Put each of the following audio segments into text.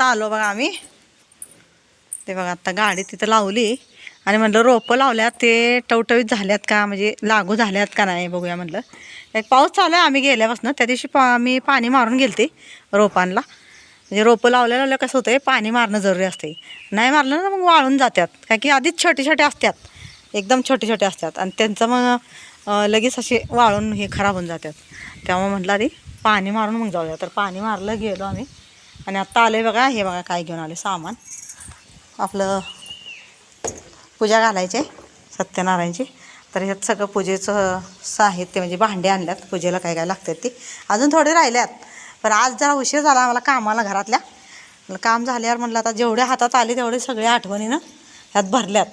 आत्ता आलो बघा आम्ही. ते बघा आत्ता गाडी तिथं लावली. आणि म्हटलं रोपं लावल्यात ते टवटवीत झाल्यात का म्हणजे लागू झाल्यात का नाही बघूया म्हटलं एक पाऊस चालू आहे आम्ही गेल्यापासून. त्या दिवशी पा मी पाणी मारून गेलते रोपांना. म्हणजे रोपं लावल्या लावल्या कसं होतं पाणी मारणं जरुरी असते नाही मारलं ना मग वाळून जातात कारण की आधीच छोटे छोटे असतात एकदम छोटे छोटे असतात आणि त्यांचं मग लगेच असे वाळून हे खराब होऊन जातात त्यामुळे म्हटलं आधी पाणी मारून मग जाऊया. तर पाणी मारलं गेलो आम्ही. आणि आत्ता आले बघा हे बघा काय घेऊन आले सामान. आपलं पूजा घालायचे सत्यनारायणची. तर ह्यात सगळं पूजेचं साहित्य म्हणजे भांडे आणल्यात पूजेला काय काय लागतात ते. अजून थोडे राहिल्यात पण आज जरा उशीर झाला आम्हाला कामाला घरातल्या. काम झाल्यावर म्हटलं आता जेवढ्या हातात आले तेवढे सगळे आठवणीनं ह्यात भरल्यात.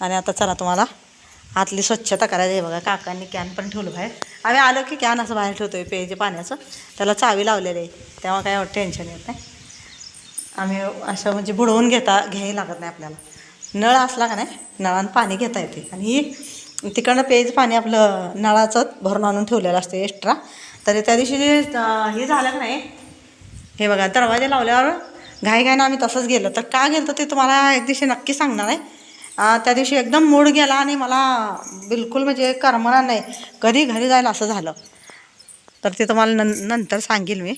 आणि आता चला तुम्हाला आतली स्वच्छता करायची आहे बघा. काकांनी कॅन पण ठेवलं बाहेर. आम्ही आलो की कॅन असं बाहेर ठेवतो आहे पेजे पाण्याचं. त्याला चावी लावलेली आहे. तेव्हा काय टेन्शन येत नाही. आम्ही असं म्हणजे बुडवून घेता घ्यायला लागत नाही आपल्याला. नळ असला का नाही नळानं पाणी घेता येते. आणि ही तिकडनं पेज पाणी आपलं नळाचं भरून आणून ठेवलेलं असतं एक्स्ट्रा तरी त्या दिवशी जे हे झालं का नाही हे बघा दरवाजे लावल्यावर घाई घाईनं आम्ही तसंच गेलो. तर का गेलो ते तुम्हाला एक दिवशी नक्की सांगणार आहे. त्या दिवशी एकदम मूड गेला आणि मला बिलकुल म्हणजे करमणार नाही. कधी घरी जायला असं झालं. तर ते तुम्हाला नं नंतर सांगेल मी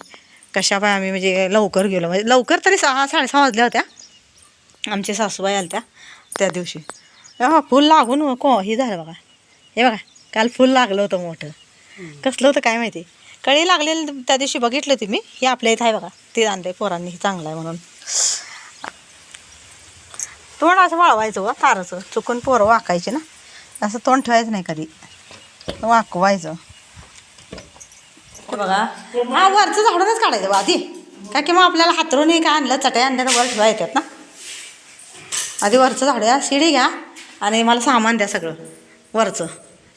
कशा पाय आम्ही म्हणजे लवकर गेलो. म्हणजे लवकर तरी सहा साडेसहा वाजल्या होत्या. आमची सासूबाई आल्या त्या त्या दिवशी. हा फुल लागून को हे झालं बघा. हे बघा काल फुल लागलं होतं मोठं. कसलं होतं काय माहिती? कळी लागलेलं त्या दिवशी बघितलं होती मी. हे आपल्या इथं आहे बघा. ते आणलंय पोरांनी हे चांगलं आहे म्हणून. तोंड असं वळवायचं व ताराचं चुकून पोरं वाकायचे ना. असं तोंड ठेवायचं नाही कधी. वाकवायचं. बघा? हा वरचं झाडूनच काढायचं बा आधी. का की मग आपल्याला हातरून काय आणलं चटई आणल्या तर वर ठेवा येतात ना. आधी वरचं झाडूया शिडी घ्या आणि मला सामान द्या सगळं. वरचं.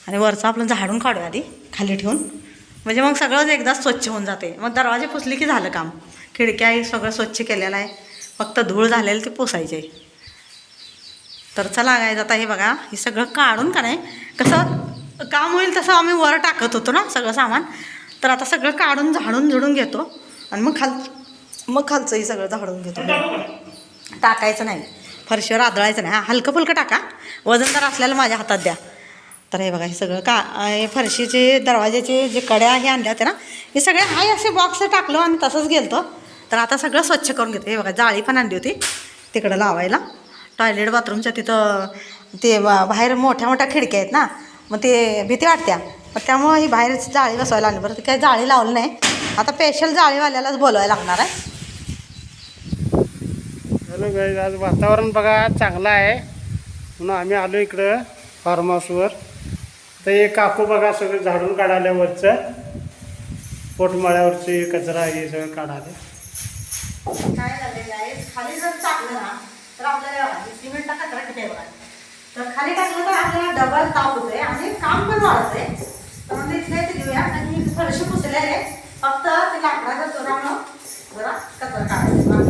आणि वरचं आपलं झाडून काढूया आधी खाली ठेवून. म्हणजे मग सगळंच एकदा स्वच्छ होऊन जाते. मग दरवाजे पुसले की झालं काम. खिडक्या सगळं स्वच्छ केलेलं आहे. फक्त धूळ झालेलं ते पुसायचे. तर चला काय आता हे बघा हे सगळं काढून का नाही कसं काम होईल तसं आम्ही वर टाकत होतो ना सगळं सामान. तर आता सगळं काढून झाडून झुडून घेतो आणि मग खाल मग खालचंही सगळं झाडून घेतो. टाकायचं नाही. फरशीवर आदळायचं नाही. हा हलकं फुलकं टाका. वजनदार असल्याला माझ्या हातात द्या. तर हे बघा हे सगळं का हे फरशीचे दरवाजाचे जे कड्या हे आणल्या होत्या ना हे सगळे हाय असे बॉक्स टाकलो आणि तसंच गेलतो. तर आता सगळं स्वच्छ करून घेतो. हे बघा जाळी पण आणली होती तिकडं लावायला. टॉयलेट बाथरूमच्या तिथं ते ब- बाहेर मोठ्या मोठ्या खिडक्या आहेत ना मग ते भीती वाटत्या मग त्यामुळं ही बाहेर जाळी बसवायला आणली बरं ते काही जाळी लावली नाही. आता स्पेशल जाळीवाल्यालाच बोलवायला लागणार आहे. हॅलो गाईज आज वातावरण बघा चांगलं आहे. म्हणून आम्ही आलो इकडं फार्म हाऊसवर तर हे काकू बघा सगळं झाडून काढायला वरचं. पोटमाळ्यावरचे कचरा हे सगळं काढाले काय झालेलं आहे खाली जर टाकलं ना तर आपल्याला बघा, हे सिमेंटचा कचरा किती आहे बघा. तर खाली टाकलं तर आपल्याला डबल ताप होतोय आणि काम पण वाढत आहे तर म्हणजे इथे ते घेऊया. आणि मी फरशी पुसले आहे फक्त ते लाकडाच्या चोरानं जरा कचरा काढायचा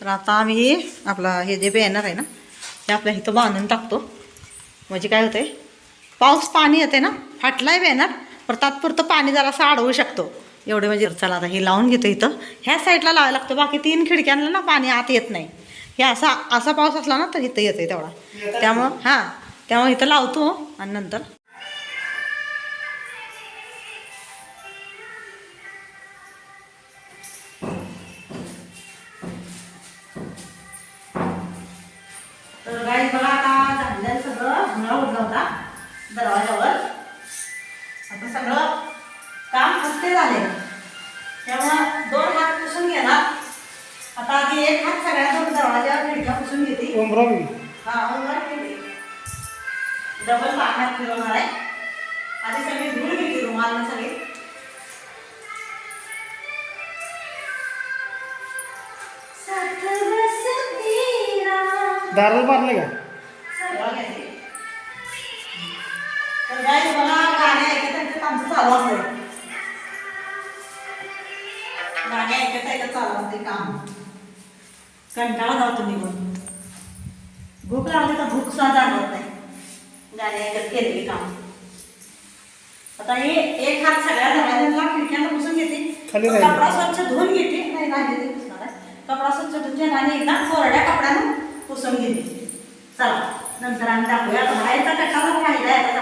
तर आता आम्ही आपला हे जे बॅनर आहे ना ते आपल्या इथं बांधून टाकतो. म्हणजे काय होतंय? पाऊस पाणी येते ना? फाटलाय बॅनर. पर तात्पुरतं पाणी जरासं अडवू शकतो. एवढे म्हणजे चला आता हे लावून घेतो इथं. ह्या साईडला लावायला लागतं. बाकी तीन खिडक्यांना ना पाणी आत येत नाही. हे असा असा पाऊस असला ना तर इथं येते तेवढा. त्यामुळं हां त्यामुळे इथं लावतो आणि नंतर. तर गाई बघा आता झालेलं सगळं उडला होता. दरवाजावर. सगळं काम फुटते झाले. त्यामुळं दोन हात पुसून घेणार आता आधी एक हात सगळ्या दोन दरवाजावर खिडक्या पुसून घेते हा उंगरात ठेवली. डबल पाण्यात फिरवणार आहे. आधी सगळी धूळ घेतली रुमालनं सगळी. दाराला मारले का. तर guys, मला गाणे ऐकत ऐकत आमचं चालू असतं गाणे ऐकत ऐकत चालू असते काम. कंटाळा जातो निघून. भूक लागली तर भूक सुद्धा जाणवत नाही. गाड्या एकच केलेली काम. आता हे एक हात सगळ्या दरवाजांना खिडक्यांना पुसून घेते. राहिलं. कपडा स्वच्छ धुवून घेते. नाही आहे. कपडा स्वच्छ धुते आणि एकदा कोरड्या कपड्यानं पुसून घेते. चला नंतर आम्ही दाखवूया. बाहेरचा कटाला राहिला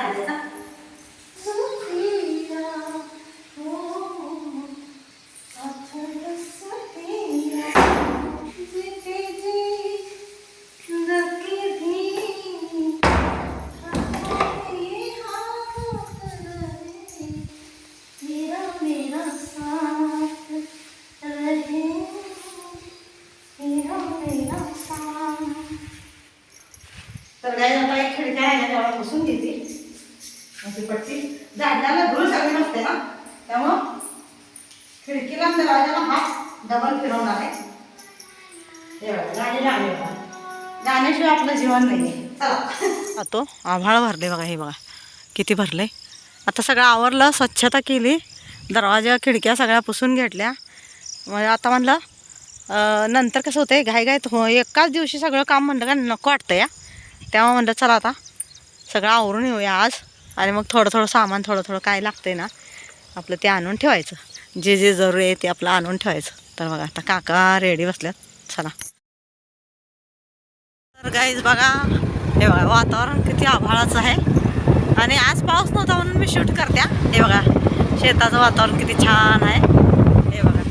तर आता एक आहे ना पुसून घेते. अशी पट्टी. झाडाला धूळ नसते ना त्यामुळं खिडकीला दरवाजाला हात डबल फिरवणार आहे. गाण्याशिवाय आपलं जीवन नाही. चला. तो आभाळ भरले बघा हे बघा. किती भरले. आता सगळं आवरलं स्वच्छता केली. दरवाजा खिडक्या सगळ्या पुसून घेतल्या. मग आता म्हणलं नंतर कसं होतं घाई घाईत हो एकाच दिवशी सगळं काम म्हणलं का नको वाटतं या. तेव्हा म्हणलं चला आता सगळं आवरून येऊया आज. आणि मग थोडं थोडं सामान थोडं थोडं काय लागतंय ना आपलं ते आणून ठेवायचं. जे जे जरूर आहे ते आपलं आणून ठेवायचं. तर बघा आता काका रेडी बसल्यात. चला. तर गाईज बघा हे बघा वातावरण किती आभाळाचं आहे. आणि आज पाऊस नव्हता म्हणून मी शूट करत्या. हे बघा. शेताचं वातावरण किती छान आहे. हे बघा.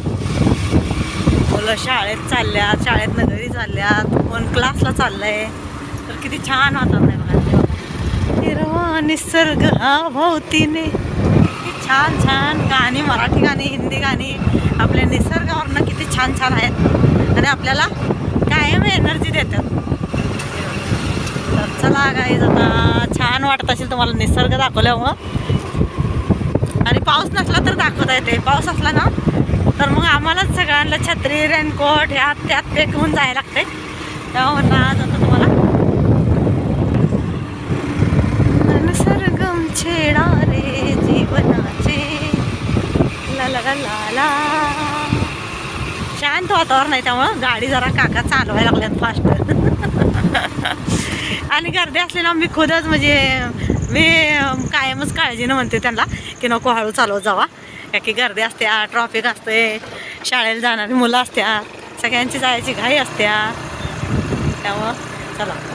मुलं शाळेत चालल्यात शाळेत नगरी चालल्यात कोण क्लासला चाललंय. तर किती छान वातावरण आहे बघा. हिरवा निसर्ग हा भोवतीने किती छान छान गाणी मराठी गाणी हिंदी गाणी. आपल्या निसर्गावरनं किती छान छान आहेत. आणि आपल्याला कायम एनर्जी देतात. तर चला गाईज आता छान वाटत असेल तुम्हाला निसर्ग दाखवल्यामुळं. आणि पाऊस नसला तर दाखवता येते. पाऊस असला ना तर मग आम्हालाच सगळ्यांना छत्री रेनकोट ह्यात त्यात फेकून जायला लागते. तेव्हा म्हणलं आज आता तुम्हाला. निसर्गम छेडा रे जीवनाचे. ला ला शांत वातावरण आहे त्यामुळं. गाडी जरा काका चालवायला लागल्यात फास्ट आणि गर्दी असली ना मी खुदच म्हणजे मी कायमच काळजीनं म्हणते त्यांना की नको हळू चालवत जावा. का की गर्दी असत्या ट्रॉफिक असते शाळेला जाणारी मुलं असत्या सगळ्यांची जायची घाई असत्या. त्यामुळं चला.